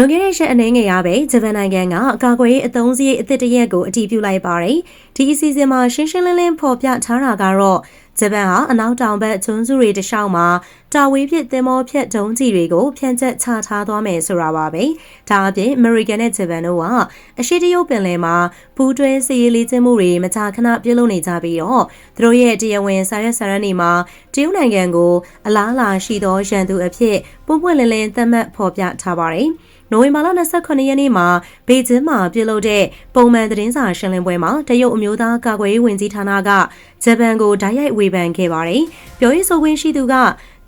လွန်ခဲ့တဲ့ရက်အနည်းငယ်ရပဲဂျပန်နိုင်ငံကအကာအကွယ်ရေးအသုံးစရိတ်အသစ်တစ်ရက်ကိုအတည်ပြုလိုက်ပါတယ်။ဒီအစီအစဉ်မှာရှင်းရှင်းလင်းလင်းဖော်ပြထားတာကတော့ ဂျပန်ဟာအနောက်တောင်ဘက်ကျွန်းစုတွေတလျှောက်မှာတာဝေးဖြစ်သင်္ဘောဖြတ်ဒုံးကြီးတွေကိုဖြန့်ချက်ချထားသွားမယ်ဆိုတာပါပဲ။ဒါအပြင်အမေရိကန်နဲ့ဂျပန်တို့ကအရှိတရုတ်ပင်လယ်မှာပူးတွဲစစ်ရေးလေ့ကျင့်မှုတွေမကြာခဏပြုလုပ်နေကြပြီးတော့သူတို့ရဲ့တရားဝင်စာရွက်စာတမ်းတွေမှာတရုတ်နိုင်ငံကိုအလားအလာရှိသောရန်သူအဖြစ်ပွပွလင်းလင်းသတ်မှတ်ဖော်ပြထားပါတယ်။နိုဝင်ဘာလ28ရက်နေ့မှာဘေကျင်းမှာပြုလုပ်တဲ့ပုံမှန်သတင်းစာရှင်းလင်းပွဲမှာတရုတ်အမျိုးသားကာကွယ်ရေးဝန်ကြီးဌာနကဂျပန်ကိုဓာတ်ရိုက်ဝေဖန်ခဲ့ပါတယ်။ပြောရေးဆိုခွင့်ရှိသူက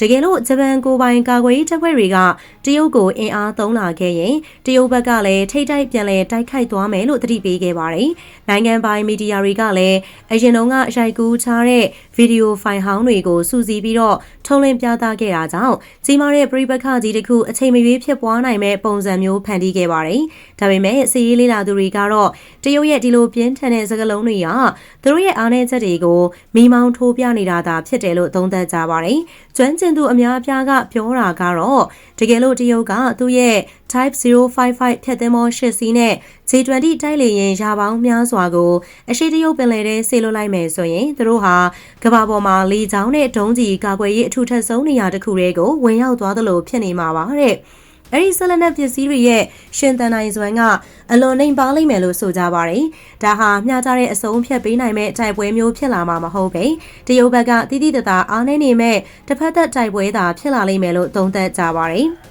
တကယ်လို့ဂျပန်ကိုပိုင်ကာကွယ်ရေးတပ်ဖွဲ့တွေကတရုတ်ကိုအင်အားသုံးလာခဲ့ရင်တရုတ်ဘက်ကလည်းထိတ်တိုက်ပြန်လဲတိုက်ခိုက်သွားမယ်လို့သတိပေးခဲ့ပါတယ်။နိုင်ငံပိုင်မီဒီယာတွေကလည်းအရင်တုန်းကရိုက်ကူးချတဲ့ဗီ ဒီယိုဖိုင်ဟောင်းတွေကိုစူးစီးပြီးတော့ထုတ်လင်းပြသခဲ့တာကြောင့်ကြီးမားတဲ့ပြိပခကြီးတစ်ခုအချိန်မရွေးဖြစ်ပွားနိုင်မဲ့ပုံစံမျိုးဖန်တီးခဲ့ပါတယ်။ဒါပေမဲ့စီးရေးလေးလာသူတွေကတော့တရုတ်ရဲ့ဒီလိုပြင်းထန်တဲ့စကားလုံးတွေကသူတို့ရဲ့အားနည်းချက်တွေကိုမိမောင်းထိုးပြနေတာသာဖြစ်တယ်လို့သုံးသပ်ကြပါတယ်။ကျွမ်းကျင်သူအများအပြားကပြောတာကတော့တကယ်လို့တရုတ်ကသူ့ရဲ့ Type 055ဖြတ်သင်းမော8စီးနဲ့ J20 တိုက်လေယာဉ်ရာပေါင်းများစွာကိုအရှိတရုတ်ပင်လယ်ထဲဆေးလွှတ်လိုက်မယ်ဆိုရင်သူတို့ဟာကမ္ဘာပေါ်မှာလေကြောင်းနဲ့ဒုံးကြီးကာကွယ်ရေးအထူးထပ်ဆုံးနေရာတစ်ခုတွေကိုဝင်ရောက်သွားသလိုဖြစ်နေမှာပါတဲ့။အဲ့ဒီဆက်လက်နက်ပစ္စည်းတွေရဲ့ရှင်သန်နိုင်စွမ်းကအလွန်နှိမ်ပါလိမ့်မယ်လို့ဆိုကြပါတယ်။ဒါဟာမျှကြတဲ့အစုံဖြတ်ပေးနိုင်မဲ့တိုက်ပွဲမျိုးဖြစ်လာမှာမဟုတ်ပဲ။တရုတ်ဘက်ကတိတိတသားအားနည်းနေမဲ့တစ်ဖက်သက်တိုက်ပွဲသာဖြစ်လာလိမ့်မယ်လို့သုံးသပ်ကြပါတယ်။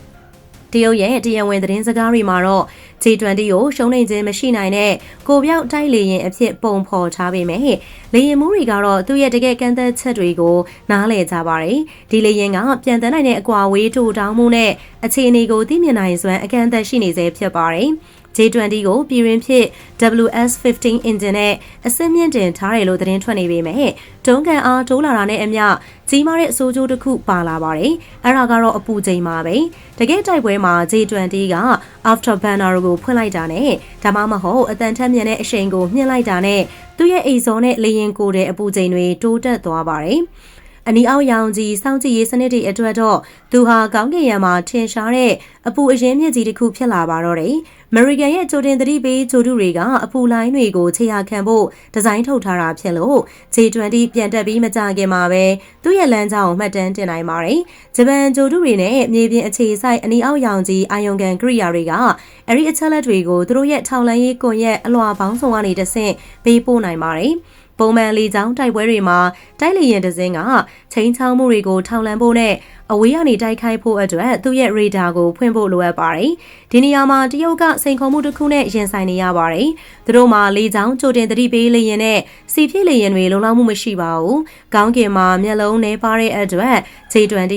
တရုတ်ရဲ့တရားဝင်သတင်းစကားတွေမှာတော့ G20 ကိုရှုံးနိမ့်ခြင်းမရှိနိုင်တဲ့ကိုပြောက်တိုက်လေရင်အဖြစ်ပုံဖော်ထားပေမဲ့လေရင်မှုတွေကတော့သူ့ရဲ့တကယ်ကန့်သက်ချက်တွေကိုနားလည်ကြပါတယ်။ဒီလေရင်ကပြန်တန်းနိုင်တဲ့အကွာဝေးထိုးတောင်းမှုနဲ့အခြေအနေကိုသိမြင်နိုင်စွမ်းအကန့်အသတ်ရှိနေစေဖြစ်ပါတယ်။ J20 ကိုပြည်ရင်းဖြစ် WS15 engine နဲ့အစစ်မြင့်တင်ထားတယ်လို့သတင်းထွက်နေပေမဲ့တုံးကန်အားတိုးလာတာနဲ့အမျှ ကြီးမားတဲ့အဆိုးကျိုးတစ်ခုပါလာပါတယ်။အဲ့ဒါကတော့အပူချိန်ပါပဲ။တကယ်တိုက်ပွဲမှာ J20 က Afterburner ကိုဖွင့်လိုက်တာနဲ့ဒါမှမဟုတ်အတန်ထက်မြင့်တဲ့အရှိန်ကိုမြင့်လိုက်တာနဲ့သူ့ရဲ့အိမ်စောနဲ့လေရင်ကိုတဲ့အပူချိန်တွေတိုးတက်သွားပါတယ်။ အနီအောက်ရောင်ကြီးစောင့်ကြည့်ရေးစနစ်တွေအတွက်တော့သူဟာကောင်းကင်ယံမှာထင်ရှားတဲ့အပူအရင်းမြစ်ကြီးတစ်ခုဖြစ်လာပါတော့တယ်။ American ရဲ့ကြိုတင်သတိပေးကြိုတုတွေကအပူလိုင်းတွေကိုခြေရာခံဖို့ဒီဇိုင်းထုတ်ထားတာဖြစ်လို့ J20 ပြန်တက်ပြီးမကြခင်မှာပဲသူ့ရဲ့လမ်းကြောင်းကိုမှတ်တမ်းတင်နိုင်ပါတယ်။ဂျပန်ကြိုတုတွေနဲ့မြေပြင်အခြေစိုက်အနီအောက်ရောင်ကြီးအာယုံကန်ကရိယာတွေကအဲ့ဒီအချက်လက်တွေကိုသူတို့ရဲ့ထောက်လန်းရေးကွန်ရက်အလွှာပေါင်းစုံကနေတဆင့်ပေးပို့နိုင်ပါတယ်။ ပုံမှန်လေကြောင်းတိုက်ပွဲတွေမှာတိုက်လေရင်တစင်းကချိန်ချောင်းမှုတွေကိုထောင်လန့်ဖို့နဲ့အဝေးကနေတိုက်ခိုက်ဖို့အတွက်သူ့ရဲ့ရေဒါကိုဖွင့်ဖို့လိုအပ်ပါတယ်။ဒီနေရာမှာတရုတ်ကစိန်ခေါ်မှုတစ်ခုနဲ့ရင်ဆိုင်နေရပါတယ်။သူတို့မှာလေကြောင်းကြိုတင်သတိပေးလေရင်နဲ့စီဖြစ်လေရင်တွေလုံလောက်မှုမရှိပါဘူး။ကောင်းကင်မှာမျက်လုံးနှဲပါတဲ့အတွက် J20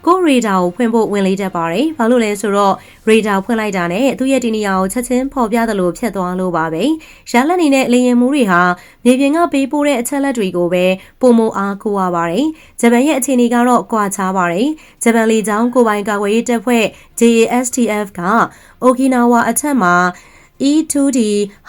ကကိုရေဒါကိုဖွင့်ဖို့ဝင်လေးတတ်ပါတယ်။ဘာလို့လဲဆိုတော့ရေဒါဖွင့်လိုက်တာနဲ့သူ့ရဲ့ဒီနေရာကိုချက်ချင်းဖော်ပြသလိုဖြစ်သွားလို့ပါပဲ။ရလက်နေတဲ့လေရင်မှုတွေဟာမြေပြင်ကပေးပို့တဲ့အချက်လက်တွေကိုပဲပုံမအားကိုးရပါတယ်။ဂျပန်ရဲ့အခြေအနေကတော့ကွာခြားပါတယ်။ဂျပန်လေကြောင်းကိုပိုင်ကာကွယ်ရေးတပ်ဖွဲ့ JASTF ကအိုကီနာဝါအထက်မှာ E2D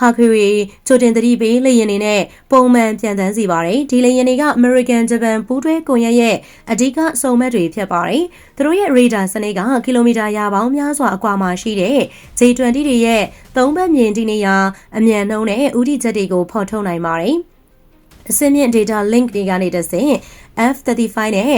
Hercules ချိုတင်သတိပေးလေယာဉ်တွေနဲ့ပုံမှန်ပြန်တန်းစီပါတယ်။ဒီလေယာဉ်တွေက American Japan ပူးတွဲကွန်ရက်ရဲ့အဓိကစုံမက်တွေဖြစ်ပါတယ်။သူတို့ရဲ့ radar စနစ်ကကီလိုမီတာရာပေါင်းများစွာအကွာမှာရှိတဲ့ J20 တွေရဲ့သုံးဘက်မြင်တည်နေရာအမြန်နှုံးနဲ့ဥတီချက်တွေကိုဖော်ထုတ်နိုင်ပါတယ်။အစင်းမြင့် data link တွေကနေတဆင့် F35 နဲ့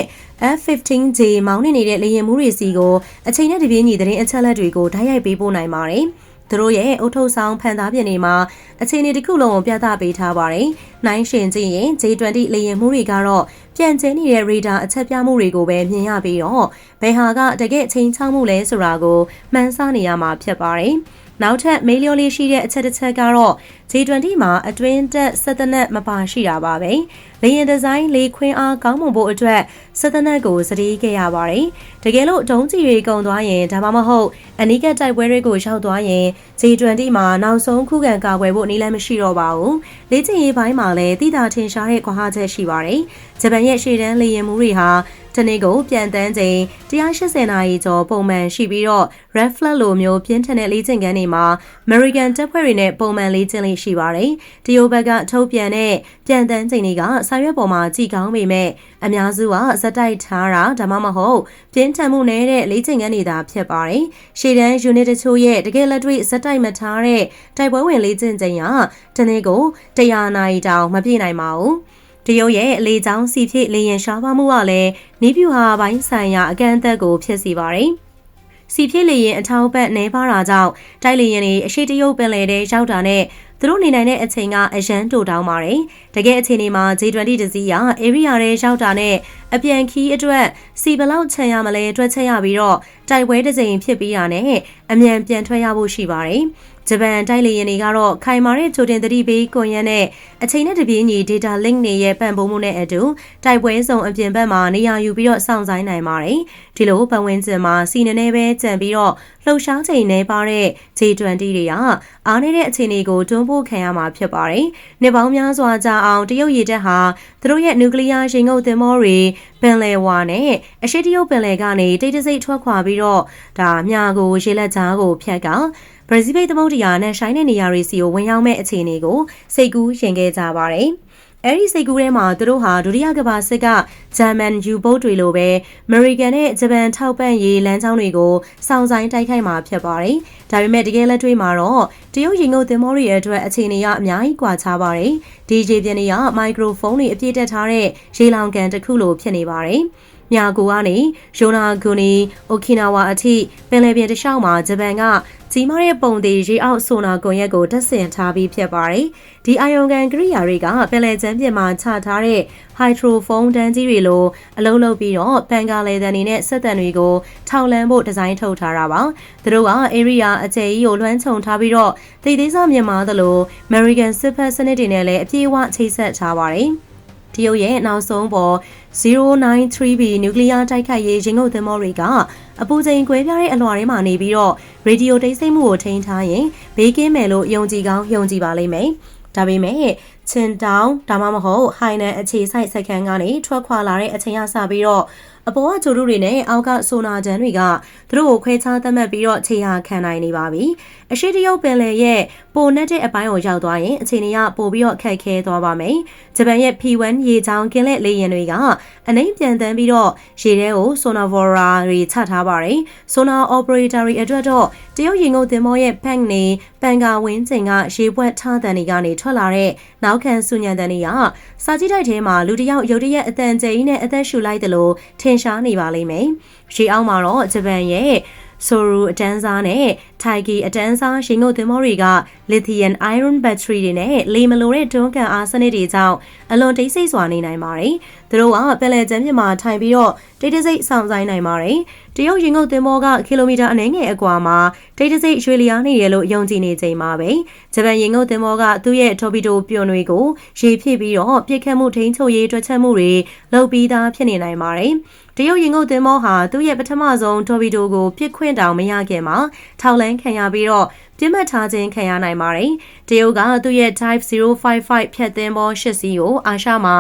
F15J မောင်းနေနေတဲ့လေယာဉ်မှုတွေစီကိုအချိန်နဲ့တပြေးညီသတင်းအချက်အလက်တွေကိုဓာတ်ရိုက်ပေးပို့နိုင်ပါတယ်။ သူတို့ရဲ့အုတ်ထုတ်ဆောင်ဖန်သားပြင်တွေမှာအခြေအနေတစ်ခုလုံးကိုပြသပေးထားပါတယ်။နိုင်ရှင်ကြည့်ရင် J20 လေယာဉ်မှုတွေကတော့ပြန်ကျင်းနေတဲ့ radar အချက်ပြမှုတွေကိုပဲမြင်ရပြီးတော့ဘယ်ဟာကတကယ်ချိန်ချောက်မှုလဲဆိုတာကိုမှန်းဆနေရမှာဖြစ်ပါတယ်။ နောက်ထပ်မေးလျော်လေးရှိတဲ့အချက်တစ်ချက်ကတော့ J20 မှာအတွင်းတက်စက်တနက်မပါရှိတာပါပဲ။လေရင်ဒီဇိုင်းလေခွင်းအားကောင်းမွန်ဖို့အတွက်စက်တနက်ကိုစတီးခဲ့ရပါတယ်။တကယ်လို့ဒုံးကြီးတွေကုန်သွားရင်ဒါမှမဟုတ်အနီးကပ်တိုက်ပွဲတွေကိုရောက်သွားရင် J20 မှာနောက်ဆုံးခုခံကာကွယ်ဖို့နည်းလမ်းမရှိတော့ပါဘူး။လေ့ကျင့်ရေးပိုင်းမှာလည်းတိတာထင်ရှားတဲ့ကွာဟချက်ရှိပါတယ်။ဂျပန်ရဲ့ရှေ့တန်းလေရင်မှုတွေဟာ တနေ့ကိုပြန်တန်းချိန်180နာရီကျော်ပုံမှန်ရှိပြီးတော့ red flag လိုမျိုးပြင်းထန်တဲ့လေ့ကျင့်ခန်းတွေမှာ American တပ်ဖွဲ့တွေနဲ့ပုံမှန်လေ့ကျင့်လေးရှိပါတယ်။တရုတ်ဘက်ကထုတ်ပြန်တဲ့ပြန်တန်းချိန်တွေကစာရွက်ပေါ်မှာကြည်ကောင်းပေမဲ့အများစုကဇက်တိုက်ထားတာဒါမှမဟုတ်ပြင်းထန်မှုနည်းတဲ့လေ့ကျင့်ခန်းတွေသာဖြစ်ပါတယ်။ရှေ့တန်း unit တချို့ရဲ့တကယ်လက်တွေ့ဇက်တိုက်မထားတဲ့တိုက်ပွဲဝင်လေ့ကျင့်ချိန်ကတနေ့ကို100နာရီတောင်မပြည့်နိုင်ပါဘူး။ တရုတ်ရဲ့အလေးချောင်းစီဖြစ်လေရင်ရှားပါမှုကလည်းနီးပြူဟာပိုင်းဆိုင်ရာအကန့်အသတ်ကိုဖြစ်စေပါတယ်။စီဖြစ်လေရင်အထောက်ပံ့နေပါတာကြောင့်တိုက်လေရင်တွေအရှိတရုတ်ပင်လယ်ထဲရောက်တာနဲ့သူတို့နေနိုင်တဲ့အချိန်ကအရန်တိုတောင်းပါတယ်။တကယ်အချိန်ဒီမှာ J20 တစည်းရ area ထဲရောက်တာနဲ့အပြန်ခီးအတွက်စီဘလောက်ချန်ရမလဲတွက်ချက်ရပြီးတော့တိုက်ပွဲတစ်ချိန်ဖြစ်ပြီးတာနဲ့အမြန်ပြန်ထွက်ရဖို့ရှိပါတယ်။ ဂျပန်တိုက်လေယာဉ်တွေကတော့ခိုင်မာတဲ့ချိုတင်သတိပေးကွန်ရက်နဲ့အချိန်နဲ့တပြေးညီ data link တွေရဲ့ပံ့ပိုးမှုနဲ့အတူတိုက်ပွဲစုံအပြင်ဘက်မှာနေရာယူပြီးတော့စောင့်ဆိုင်နိုင်ပါတယ်။ဒီလိုပတ်ဝန်းကျင်မှာစီနနေပဲကြံပြီးတော့ လှုပ်ရှားချိန်နေပါတဲ့ J20 တွေကအားနေတဲ့အခြေအနေကိုတွန်းပို့ခံရမှာဖြစ်ပါတယ်။နှစ်ပေါင်းများစွာကြာအောင်တရုတ်ရည်တပ်ဟာသူတို့ရဲ့နျူကလ িয়ার ရင်ငုပ်သင်္ဘောတွေပင်လယ်ဝါနဲ့အရှိတရုတ်ပင်လယ်ကနေတိတ်တဆိတ်ထွက်ခွာပြီးတော့ဒါမြာကိုရေလက်ကြားကိုဖျက်ကဘရာဇီးပိတ်သမုဒ္ဒရာနဲ့ရှိုင်းတဲ့နေရာတွေစီကိုဝင်ရောက်မဲ့အခြေအနေကိုစိတ်ကူးရင်ခဲ့ကြပါတယ်။ အဲဒီစိတ်ကူးထဲမှာသူတို့ဟာဒုတိယကမ္ဘာစစ်ကဂျာမန်ယူဘုတ်တွေလိုပဲအမေရိကန်နဲ့ဂျပန်ထောက်ပံ့ရေးလမ်းကြောင်းတွေကိုစောင့်ဆိုင်တိုက်ခိုက်မှာဖြစ်ပါတယ်။ဒါပေမဲ့တကယ်လက်တွေ့မှာတော့တရုတ်ရင်ငုတ်သင်္ဘောတွေအတွက်အခြေအနေကအများကြီးကွာခြားပါတယ်။ DJ ပြန်တွေကမိုက်ခရိုဖုန်းတွေအပြည့်တက်ထားတဲ့ရေလောင်ကန်တစ်ခုလိုဖြစ်နေပါတယ်။ ညာကိုကနေယိုနာဂူနီအိုကီနာဝါအထိပင်လယ်ပြင်တစ်လျှောက်မှာဂျပန်ကကြီးမားတဲ့ပုံသေးရေအောက်ဆိုနာကွန်ရက်ကိုတက်ဆင်ထားပြီးဖြစ်ပါတယ်။ဒီအာယုံကန်ကရိယာတွေကပင်လယ်ကျမ်းပြင်မှာချထားတဲ့ဟိုက်ဒရိုဖုန်းတန်းကြီးတွေလိုအလုံးလုံးပြီးတော့ပန်ကာလေတန်တွေနဲ့ဆက်တန်တွေကိုထောက်လန်းဖို့ဒီဇိုင်းထုတ်ထားတာပါ။သူတို့က area အကျယ်ကြီးကိုလွှမ်းခြုံထားပြီးတော့တိတ်သေးစားမြန်မာသလို American စစ်ဖက်စနစ်တွေနဲ့လည်းအပြည့်အဝချိတ်ဆက်ထားပါတယ်။ တရုတ်ရဲ့နောက်ဆုံးပေါ် 093B နျူကလ িয়ার တိုက်ခိုက်ရေးရင်ငုတ်သင်္ဘောတွေကအပူချိန်ကွဲပြားတဲ့အလွှာထဲမှာနေပြီးတော့ရေဒီယိုတိတ်ဆိတ်မှုကိုထိန်းထားရင်ဘေးကင်းမယ်လို့ယုံကြည်ကောင်းယုံကြည်ပါလိမ့်မယ်။ဒါပေမဲ့ချင်တောင်ဒါမှမဟုတ်ဟိုင်နန်အခြေစိုက်စက်ခန်းကနေထွက်ခွာလာတဲ့အချိန်ကစပြီးတော့ အပေါ်ကဂျိုတို့တွေနဲ့အောက်ကဆိုနာဂျန်တွေကသူတို့ကိုခွဲခြားသတ်မှတ်ပြီးတော့ခြေရာခံနိုင်နေပါပြီ။အရှိတရုတ်ပင်လယ်ရဲ့ပိုနက်တဲ့အပိုင်းကိုရောက်သွားရင်အခြေအနေကပိုပြီးတော့ခက်ခဲသွားပါမယ်။ဂျပန်ရဲ့ P1 ရေချောင်းကင်းလက်လေယာဉ်တွေကအနှိမ့်ပြန်တန်းပြီးတော့ရေထဲကို Sonavora တွေချထားပါတယ်။ Sonar operator တွေအတွက်တော့တရုတ်ရေငုပ်သင်္ဘောရဲ့ bank နေပန်ကာဝင်းချိန်ကရေပွက်ထားတန်တွေကနေထွက်လာတဲ့နောက်ခံဆူညံတန်တွေကစာကြည့်တိုက်ထဲမှာလူတယောက်ရုတ်တရက်အတန်ကျိန်းနဲ့အသက်ရှူလိုက်တယ်လို့ထင်ရှားနေပါလိမ့်မယ်။ရေအောက်မှာတော့ဂျပန်ရဲ့ဆိုရူအတန်းစားနဲ့ထိုက်ကီအတန်းစားရှင်ငုတ်သင်္ဘောတွေက lithium iron battery တွေနဲ့လေမလိုတဲ့တွန်းကန်အားစနစ်တွေကြောင့်အလွန်တိတ်ဆိတ်စွာနေနိုင်ပါတယ်။ သူတို့ကပင်လယ်ကျမ်းပြင်မှာထိုင်ပြီးတော့တိတ်တဆိတ်ဆောင်ဆိုင်နိုင်ပါတယ်။တရုတ်ရင်ငုတ်သင်္ဘောကကီလိုမီတာအနည်းငယ်အကွာမှာတိတ်တဆိတ်ရွှေလျားနေရလို့ယုံကြည်နေချိန်မှာပဲဂျပန်ရင်ငုတ်သင်္ဘောကသူ့ရဲ့တော်ပီတိုပြွန်တွေကိုရေဖြည့်ပြီးတော့ပြစ်ခတ်မှုထိန်းချုပ်ရေးတွက်ချက်မှုတွေလုပ်ပြီးသားဖြစ်နေနိုင်ပါတယ်။တရုတ်ရင်ငုတ်သင်္ဘောဟာသူ့ရဲ့ပထမဆုံးတော်ပီတိုကိုပြစ်ခွင့်တောင်မရခင်မှာထောက်လန်းခံရပြီးတော့ပြစ်မှတ်ထားခြင်းခံရနိုင်ပါတယ်။တရုတ်ကသူ့ရဲ့ Type 055ဖြတ်သင်းဘော၈စီးကိုအာရှမှာ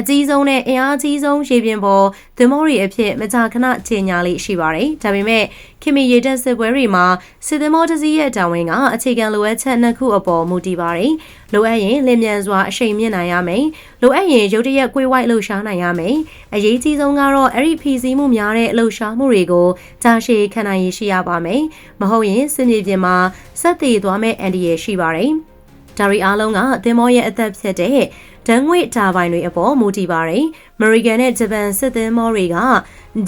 အကြီးဆုံးနဲ့အင်အားကြီးဆုံးရေပြင်ပေါ်သင်္ဘောတွေအဖြစ်မကြာခဏကြေညာလေးရှိပါတယ်။ဒါပေမဲ့ခင်မီရေတပ်စစ်ပွဲတွေမှာစစ်သင်္ဘောတစ်စီးရဲ့တာဝန်ကအခြေခံလိုအပ်ချက်နှစ်ခုအပေါ်မူတည်ပါတယ်။လိုအပ်ရင်လင်မြန်စွာအရှိန်မြင့်နိုင်ရမယ်။လိုအပ်ရင်ရုတ်တရက်ကွေးဝိုက်လှုပ်ရှားနိုင်ရမယ်။အရေးကြီးဆုံးကတော့အဲ့ဒီဖီစီးမှုများတဲ့လှုပ်ရှားမှုတွေကိုကြာရှည်ခံနိုင်ရရှိရပါမယ်။မဟုတ်ရင်စစ်မြေပြင်မှာဆက်တည်သွားမဲ့အန်ဒီရရှိပါတယ်။ ဒါရီအားလုံးကသင်္ဘောရဲ့အသက်ဖြစ်တဲ့ဓာတ်ငွေ့တာပိုင်တွေအပေါ်မူတည်ပါတယ်။ American နဲ့ Japan စစ်သင်္ဘောတွေက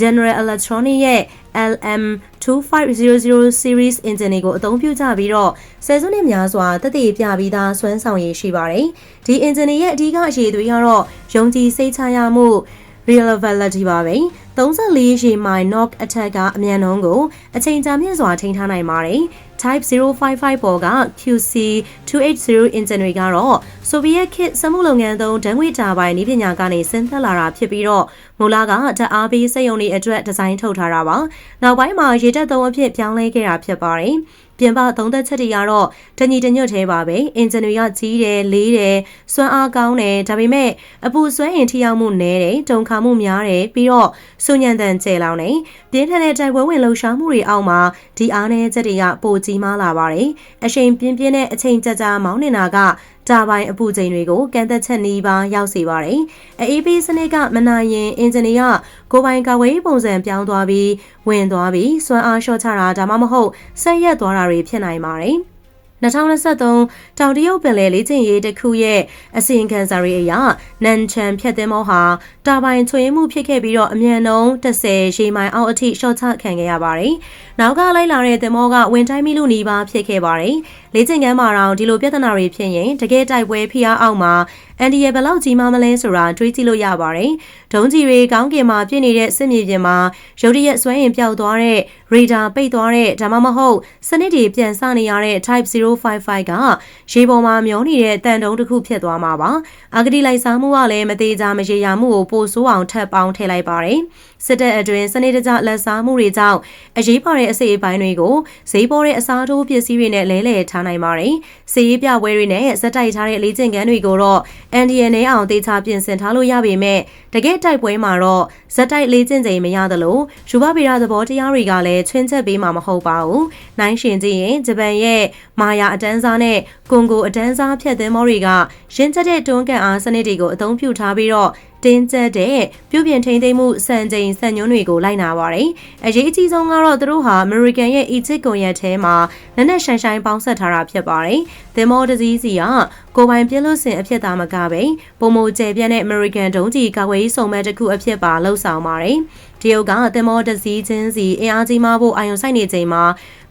General Electronic ရဲ့ LM2500 series engine ကိုအသုံးပြုကြပြီးတော့ဆယ်စုနှစ်များစွာတည်တည်ပြပြီးသားစွမ်းဆောင်ရည်ရှိပါတယ်။ဒီ engine ရဲ့အဓိကအရေးတွေကတော့ယုံကြည်စိတ်ချရမှု reliability ပါပဲ34ရေမိုင် knock attack ကအမြန်နှုန်းကိုအချိန်ကြာမြင့်စွာထိန်းထားနိုင်ပါတယ် Type 055ပေါ်က QC 280 engine တွေကတော့ဆိုဗီယက်ခေတ်စက်မှုလုပ်ငန်းသုံးဓာတ်ငွေ့တာပိုင်းနည်းပညာကနေဆင်းသက်လာတာဖြစ်ပြီးတော့မူလကဓာတ်အားပေးစက်ရုံတွေအတွက်ဒီဇိုင်းထုတ်ထားတာပါနောက်ပိုင်းမှာရေတပ်သုံးအဖြစ်ပြောင်းလဲခဲ့တာဖြစ်ပါတယ်ပြင်ပသုံးသက်ချက်တွေကတော့တညီတညွတ်သေးပါပဲအင်ဂျင်တွေကကြီးတယ်လေးတယ်စွမ်းအားကောင်းတယ်ဒါပေမဲ့အပူစွမ်းအင်ထိရောက်မှုနည်းတယ်တုံခါမှုများတယ်ပြီးတော့စုညံတန်ကျဲလောင်နေပြင်းထန်တဲ့တိုက်ပွဲဝင်လှုပ်ရှားမှုတွေအောက်မှာဒီအားနည်းချက်တွေကပိုကြီးမားလာပါတယ်အချိန်ပြင်းပြင်းနဲ့အချိန်ကြာကြာမောင်းနေတာကတာပိုင်းအပူချိန်တွေကိုကန့်သက်ချက်နီးပါးရောက်စေပါတယ်။အေးပေးစနစ်ကမနာရင်အင်ဂျင်နီကကိုပိုင်ကာဝေးပုံစံပြောင်းသွားပြီးဝင်သွားပြီးစွမ်းအားလျှော့ချတာဒါမှမဟုတ်ဆက်ရက်သွားတာတွေဖြစ်နိုင်ပါတယ်။ 2023တောင်တရုတ်ပင်လယ်လေးကျင်ရေးတစ်ခုရဲ့အစီရင်ခံစာတွေအရနန်ချန်ဖြတ်သင်းမောဟာတာပိုင်ချွေမှုဖြစ်ခဲ့ပြီးတော့အမြန်နှုန်း30ရေမိုင်အောက်အထိရှော့ချခံခဲ့ရပါတယ်။နောက်ကလိုက်လာတဲ့သင်္ဘောကဝင်တိုင်းမိလို့နေပါဖြစ်ခဲ့ပါတယ်။လေးကျင်ကမ်းမှာတော့ဒီလိုပြဿနာတွေဖြစ်ရင်တကယ်တိုက်ပွဲဖိအားအောက်မှာ အန်ဒီရဲ့ဘလောက်ကြီးမားမလဲဆိုတာတွေးကြည့်လို့ရပါတယ်။ဒုံးကြီးတွေကောင်းကင်မှာပြည့်နေတဲ့စစ်မြေပြင်မှာရုတ်တရက်ဆွဲရင်ပျောက်သွားတဲ့ရေဒါပိတ်သွားတဲ့ဒါမှမဟုတ်စနစ်တွေပြန်စနေရတဲ့ Type 055ကရေပေါ်မှာမျောနေတဲ့တန်တုံးတစ်ခုဖြစ်သွားမှာပါ။အာဂတိလိုက်စားမှုကလည်းမသေးကြမရေရာမှုကိုပိုဆိုးအောင်ထပ်ပေါင်းထည့်လိုက်ပါတယ်။ စစ်တပ်အတွင်းစနစ်တကျလက်စားမှုတွေကြောင့်အရေးပါတဲ့အစိအပိုင်းတွေကိုဈေးပေါ်တဲ့အစားထိုးပစ္စည်းတွေနဲ့လဲလှယ်ထားနိုင်ပါတယ်။စီးရေးပြပွဲတွေနဲ့ဇက်တိုက်ထားတဲ့လေ့ကျင့်ခန်းတွေကိုတော့ NDN နဲ့အောင်တေချာပြင်ဆင်ထားလို့ရပေမဲ့တကယ်တိုက်ပွဲမှာတော့ဇက်တိုက်လေ့ကျင့်ချိန်မရသလိုယူဘဗီရာသဘောတရားတွေကလည်းချွင်းချက်ပေးမှာမဟုတ်ပါဘူး။နိုင်ရှင်ကြည့်ရင်ဂျပန်ရဲ့မာယာအတန်းစားနဲ့ကွန်ဂိုအတန်းစားဖြတ်သင်းမောတွေကရင်းချက်တဲ့တွန်းကန်အားစနစ်တွေကိုအသုံးပြုထားပြီးတော့ တင်းကျပ်တဲ့ပြုပြင်ထိန်းသိမ်းမှုစံချိန်စံညွှန်းတွေကိုလိုက်နာပါတယ်။အရေးအကြီးဆုံးကတော့သူတို့ဟာ American ရဲ့ Egypt ကွန်ရက်ထဲမှာနက်နက်ရှိုင်းရှိုင်းပေါင်းဆက်ထားတာဖြစ်ပါတယ်။သင်္ဘောတစ်စီးစီက ကိုပိုင်ပြည့်လို့စင်အဖြစ်သားမကပဲပုံမကျဲပြန့်တဲ့ American ဒုံးကျည်ကာကွယ်ရေးစုံမက်တစ်ခုအဖြစ်ပါလှုပ်ဆောင်ပါတယ်။တရုတ်ကသင်္ဘောတစ်စီးချင်းစီအင်အားကြီးမှဖို့အာရုံစိုက်နေချိန်မှာ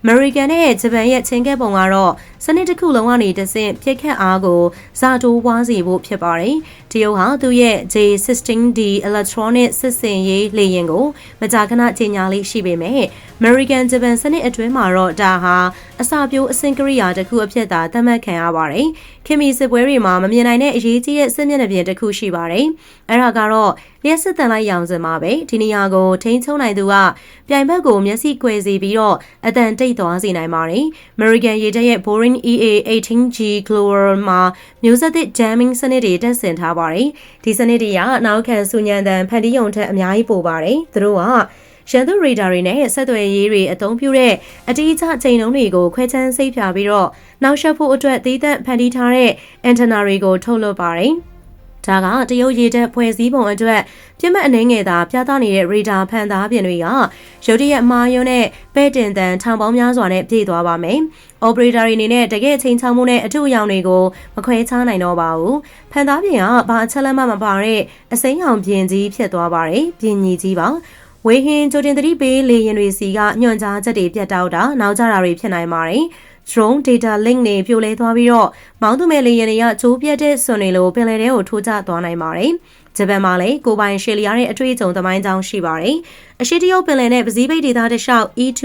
American နဲ့ဂျပန်ရဲ့ချင်းကဲပုံကတော့စနစ်တစ်ခုလုံးကနေတဆင့်ပြစ်ခတ်အားကိုဇာတိုးဝါးစီဖို့ဖြစ်ပါတယ်။တရုတ်ဟာသူ့ရဲ့ J16D electronic စစ်စင်ရေးလေယာဉ်ကိုမကြာခဏကြီးညာလေးရှိပေမဲ့ American Japan စနစ်အတွင်းမှာတော့ဒါဟာအစာပြိုးအဆင့်ကရိယာတစ်ခုအဖြစ်သာသတ်မှတ်ခံရပါတယ်။ ခင်မီစစ်ပွဲတွေမှာမမြင်နိုင်တဲ့အရေးကြီးတဲ့စစ်မျက်နှာပြင်တစ်ခုရှိပါတယ်။အဲ့ဒါကတော့လျှက်စစ်တန်လိုက်ရောင်စင်မှာပဲဒီနေရာကိုထိန်းချုပ်နိုင်သူကပြိုင်ဘက်ကိုမျက်စိကွယ်စီပြီးတော့အတန်တိတ်သွားစေနိုင်ပါတယ်။ American ရေတပ်ရဲ့ Boeing EA-18G Global မှာမျိုးဆက်သစ် jamming စနစ်တွေတက်ဆင်ထားပါတယ်။ဒီစနစ်တွေကနောက်ခံဆူညံတန်ဖန်တီးယုံထက်အများကြီးပိုပါတယ်။သူတို့က ရန်သူရေဒါတွေနဲ့ဆက်သွယ်ရေးတွေအသုံးပြုတဲ့အတိအကျချိန်နှုန်းတွေကိုခွဲခြမ်းစိတ်ဖြာပြီးတော့နောက်ဆက်ဖို့အတွက်သီးသန့်ဖန်တီးထားတဲ့အန်တနာတွေကိုထုတ်လွှတ်ပါတယ်။ဒါကတရုတ်ရေတပ်ဖွဲ့စည်းပုံအတွက်ပြစ်မှတ်အနေငယ်သာပြသနေတဲ့ရေဒါဖန်သားပြင်တွေကရုတ်တရက်မှားယွန်းတဲ့ပဲ့တင်တန်ထောင်ပေါင်းများစွာနဲ့ပြည့်သွားပါမယ်။ operator တွေအနေနဲ့တကယ်ချင်းချောင်းမှုနဲ့အထူးအယောင်တွေကိုမခွဲခြားနိုင်တော့ပါဘူး။ဖန်သားပြင်ကဘာအချက်လက်မှမပါတဲ့အစိမ်းရောင်ပြင်ကြီးဖြစ်သွားပါတယ်။ပြင်ကြီးကြီးပါ။ ဝေဟင်ကြိုတင်သတိပေးလေယာဉ်တွေစီကညွှန်ကြားချက်တွေပြတ်တောက်တာနောက်ကျတာတွေဖြစ်နိုင်ပါတယ်။ drone data link တွေပြိုလဲသွားပြီးတော့မောင်းသူမဲ့လေယာဉ်တွေကချိုးပြက်တဲ့စွန်တွေလိုပင်လယ်ထဲကိုထိုးကျသွားနိုင်ပါတယ်။ ဂျပန်မှာလည်းကိုပိုင်ရှေလီယာတဲ့အတွေ့အကြုံသမိုင်းကြောင်းရှိပါတယ်။အရှိတရုတ်ပင်လယ်နဲ့ပစိဖိတ်ဒေသတလျှောက် E2,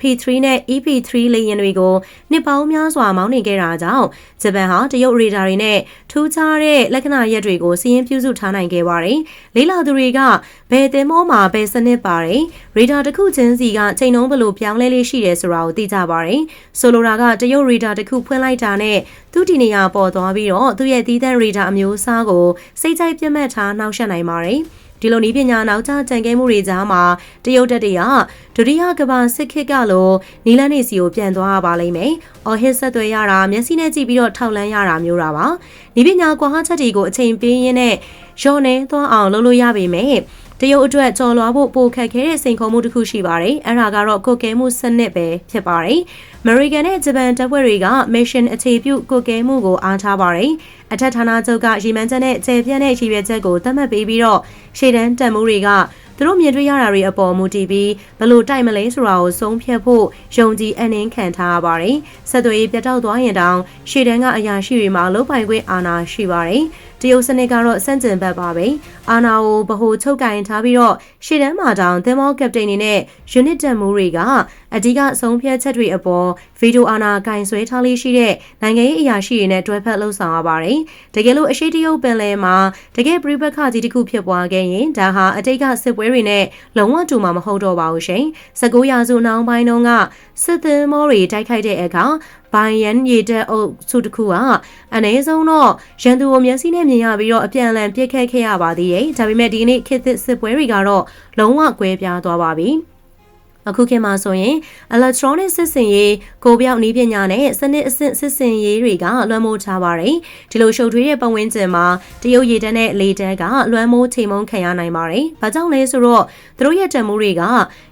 P3 နဲ့ EP3 လေယာဉ်တွေကိုနှစ်ပေါင်းများစွာမောင်းနေခဲ့တာကြောင့်ဂျပန်ဟာတရုတ်ရေဒါတွေနဲ့ထူးခြားတဲ့လက္ခဏာရပ်တွေကိုစီးရင်ပြုစုထားနိုင်ခဲ့ပါတယ်။လေးလာသူတွေကဘယ်သင်္ဘောမှာဘယ်စနစ်ပါတယ်။ရေဒါတစ်ခုချင်းစီကချိန်နှုန်းဘလို့ပြောင်းလဲလေးရှိတယ်ဆိုတာကိုသိကြပါတယ်။ဆိုလိုတာကတရုတ်ရေဒါတစ်ခုဖွင့်လိုက်တာနဲ့သူဒီနေရာပေါ်သွားပြီးတော့သူ့ရဲ့သီးသန့်ရေဒါအမျိုးအစားကိုစိတ်ကြိုက်ပြတ်မှတ်ထားနှောက်ယှက်နိုင်ပါတယ်။ဒီလိုနည်းပညာနောက်ကျကြံခဲ့မှုတွေကြားမှာတရုတ်တပ်တွေကဒုတိယကမ္ဘာစစ်ခေတ်ကလိုနီလန်းနေစီကိုပြန်သွားရပါလိမ့်မယ်။အော်ဟစ်ဆက်သွယ်ရတာမျက်စိနဲ့ကြည့်ပြီးတော့ထောက်လန်းရတာမျိုးတာပါ။နီးပညာကွာဟချက်တွေကိုအချိန်ပေးရင်းနဲ့ရော့နေသွားအောင်လုပ်လို့ရပေမဲ့ တရုတ်အတွက်ကြော်လွားဖို့ပိုခက်ခဲတဲ့စိန်ခေါ်မှုတစ်ခုရှိပါတယ်။အဲ့ဒါကတော့ကုတ်ကဲမှုစနစ်ပဲဖြစ်ပါတယ်။ American နဲ့ဂျပန်တပ်ဖွဲ့တွေက mission အခြေပြုကုတ်ကဲမှုကိုအားထားပါတယ်။အထက်ဌာနချုပ်ကရီမန်ချက်နဲ့ကျေပြန့်တဲ့ရည်ရွယ်ချက်ကိုသတ်မှတ်ပေးပြီးတော့ရှေ့တန်းတပ်မှုတွေကသူတို့မြင်တွေ့ရတာတွေအပေါ်မူတည်ပြီးဘလို့တိုက်မလဲဆိုတာကိုဆုံးဖြတ်ဖို့ယုံကြည်အနှင်းခံထားရပါတယ်။ဆက်သွယ်ရေးပြတ်တောက်သွားရင်တောင်ရှေ့တန်းကအရာရှိတွေမှာလုပိုင်ခွင့်အာဏာရှိပါတယ်။ တရုတ်စနစ်ကတော့စန့်ကျင်ဘက်ပါပဲအာနာကိုဗဟိုချုပ်ကင်ထားပြီးတော့ရှေ့တန်းမှာတောင်သင်္ဘောကပတိန်တွေနဲ့ယူနစ်တပ်မှုတွေကအဓိကဆုံးဖြတ်ချက်တွေအပေါ်ဗီဒီယိုအာနာကင်ဆွဲထားလေးရှိတဲ့နိုင်ငံရေးအရာရှိတွေနဲ့တွဲဖက်လှုပ်ဆောင်ရပါတယ်တကယ်လို့အရှိတရုတ်ပင်လယ်မှာတကယ်ပြိပခါကြီးတစ်ခုဖြစ်ပွားခဲ့ရင်ဒါဟာအတိတ်ကစစ်ပွဲတွေနဲ့လုံးဝတူမှာမဟုတ်တော့ပါဘူးရှင်19ရာစုနောက်ပိုင်းတုန်းကစစ်သင်္ဘောတွေတိုက်ခိုက်တဲ့အခါ ဘိုင်ယန်ရေတက်အုပ်စုတစ်ခုကအနည်းဆုံးတော့ရန်သူကိုမျက်စိနဲ့မြင်ရပြီးတော့အပြန်အလှန်ပြစ်ခတ်ခဲ့ရပါသေးတယ်ဒါပေမဲ့ဒီနေ့ခေတ်သစ်စစ်ပွဲတွေကတော့လုံးဝကွဲပြားသွားပါပြီ အခုခေတ်မှာဆိုရင် electronic စစ်စင်ရေးကိုပြောက်နည်းပညာနဲ့စနစ်အဆင့်စစ်စင်ရေးတွေကလွှမ်းမိုးထားပါတယ်ဒီလိုရှုပ်ထွေးတဲ့ပတ်ဝန်းကျင်မှာတရုတ်ရည်တန်းနဲ့လေတန်းကလွှမ်းမိုးချိန်မုံခံရနိုင်ပါတယ်ဘာကြောင့်လဲဆိုတော့သူတို့ရဲ့တံမိုးတွေက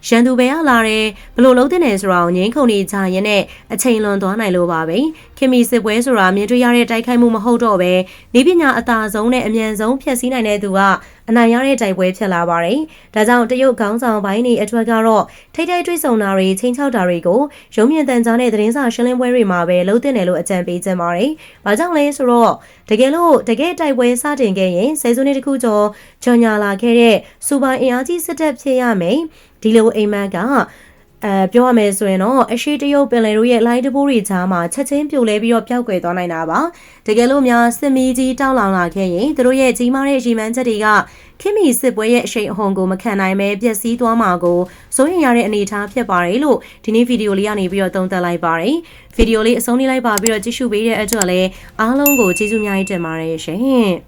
ရန်သူပဲရလာတယ်ဘလို့လုံးတဲ့နေဆိုတာကိုငင်းခုန်နေကြရင်နဲ့အချိန်လွန်သွားနိုင်လို့ပါပဲခင်မီစစ်ပွဲဆိုတာမြင်တွေ့ရတဲ့တိုက်ခိုက်မှုမဟုတ်တော့ပဲနည်းပညာအသာဆုံးနဲ့အမြန်ဆုံးဖျက်ဆီးနိုင်တဲ့သူက အနိုင်ရတဲ့တိုက်ပွဲဖြစ်လာပါတယ်။ဒါကြောင့်တရုတ်ခေါင်းဆောင်ပိုင်းတွေအထွတ်ကတော့ထိတ်ထိတ်တွေးဆုံတာတွေချင်းချောက်တာတွေကိုရုံးမြင့်တန်ကြားတဲ့သတင်းစာရှင်းလင်းပွဲတွေမှာပဲလှုပ်တင်တယ်လို့အကြံပေးကြပါတယ်။ဘာကြောင့်လဲဆိုတော့တကယ်လို့တကယ်တိုက်ပွဲစတင်ခဲ့ရင်ဆယ်စုနှစ်တခုကျော်ကြော်ညာလာခဲ့တဲ့စူပါအင်အားကြီးစစ်တပ်ဖြစ်ရမယ်။ဒီလိုအိမ်မက်က အဲပြောရမယ်ဆိုရင်တော့အရှိတရုတ်ပင်လယ်တို့ရဲ့လိုင်းတဘိုးတွေကြားမှာချက်ချင်းပြိုလဲပြီးတော့ပျောက်ကွယ်သွားနိုင်တာပါတကယ်လို့များစစ်မီးကြီးတောက်လောင်လာခဲ့ရင်တို့ရဲ့ကြီးမားတဲ့ရီမန်းချက်တွေကခင်မီစစ်ပွဲရဲ့အရှိန်အဟုန်ကိုမခံနိုင်ပဲပျက်စီးသွားမှာကိုစိုးရင်ရတဲ့အနေအထားဖြစ်ပါတယ်လို့ဒီနေ့ဗီဒီယိုလေးကနေပြီးတော့သုံးသပ်လိုက်ပါတယ်ဗီဒီယိုလေးအဆုံးလေးလိုက်ပါပြီးတော့ကြည့်ရှုပေးတဲ့အတွက်လည်းအားလုံးကိုကျေးဇူးများကြီးတင်ပါတယ်ရှင်